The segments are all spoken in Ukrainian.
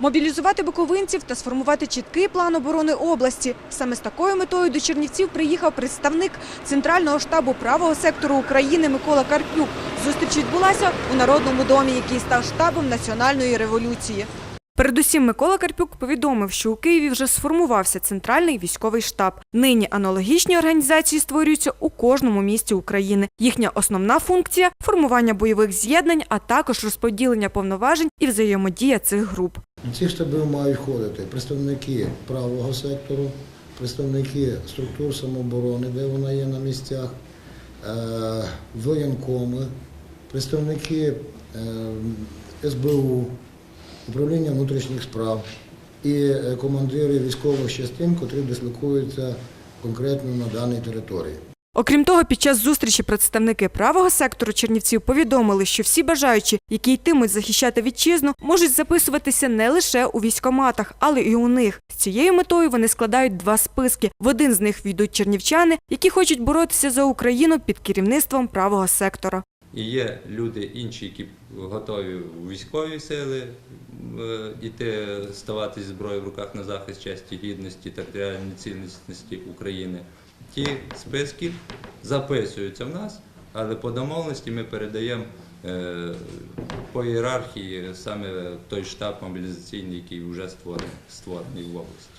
Мобілізувати буковинців та сформувати чіткий план оборони області. Саме з такою метою до Чернівців приїхав представник Центрального штабу правого сектору України Микола Карпюк. Зустріч відбулася у Народному домі, який став штабом національної революції. Передусім Микола Карпюк повідомив, що у Києві вже сформувався центральний військовий штаб. Нині аналогічні організації створюються у кожному місті України. Їхня основна функція формування бойових з'єднань, а також розподілення повноважень і взаємодія цих груп. У ці штаби мають входити представники правого сектору, представники структур самооборони, де вона є на місцях, е, воєнкоми, представники е, СБУ, управління внутрішніх справ і е, командири військових частин, котрі дислокуються конкретно на даній території. Окрім того, під час зустрічі представники правого сектору Чернівців повідомили, що всі бажаючі, які йтимуть захищати вітчизну, можуть записуватися не лише у військоматах, але і у них. З цією метою вони складають два списки. В один з них війдуть чернівчани, які хочуть боротися за Україну під керівництвом правого сектора. І є люди інші, які готові в військові сили е, іти, ставати зі зброєю в руках на захист честі, гідності, територіальної цілісності України. Ті списки записуються в нас, але по домовленості ми передаємо е, по ієрархії саме той штаб мобілізаційний, який вже створений, створений в області.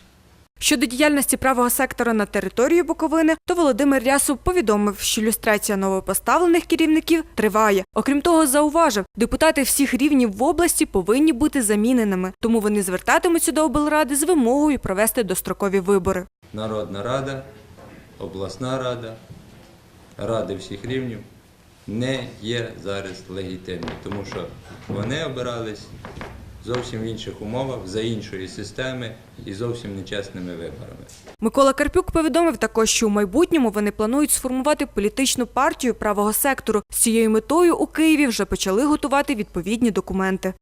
Щодо діяльності правого сектора на території Буковини, то Володимир Рясов повідомив, що люстрація новопоставлених керівників триває. Окрім того, зауважив, депутати всіх рівнів в області повинні бути заміненими, тому вони звертатимуться до облради з вимогою провести дострокові вибори. Народна рада, обласна рада, ради всіх рівнів не є зараз легітимні, тому що вони обирались зовсім в інших умовах, за іншої системи і зовсім нечесними виборами. Микола Карпюк повідомив також, що у майбутньому вони планують сформувати політичну партію правого сектору. З цією метою у Києві вже почали готувати відповідні документи.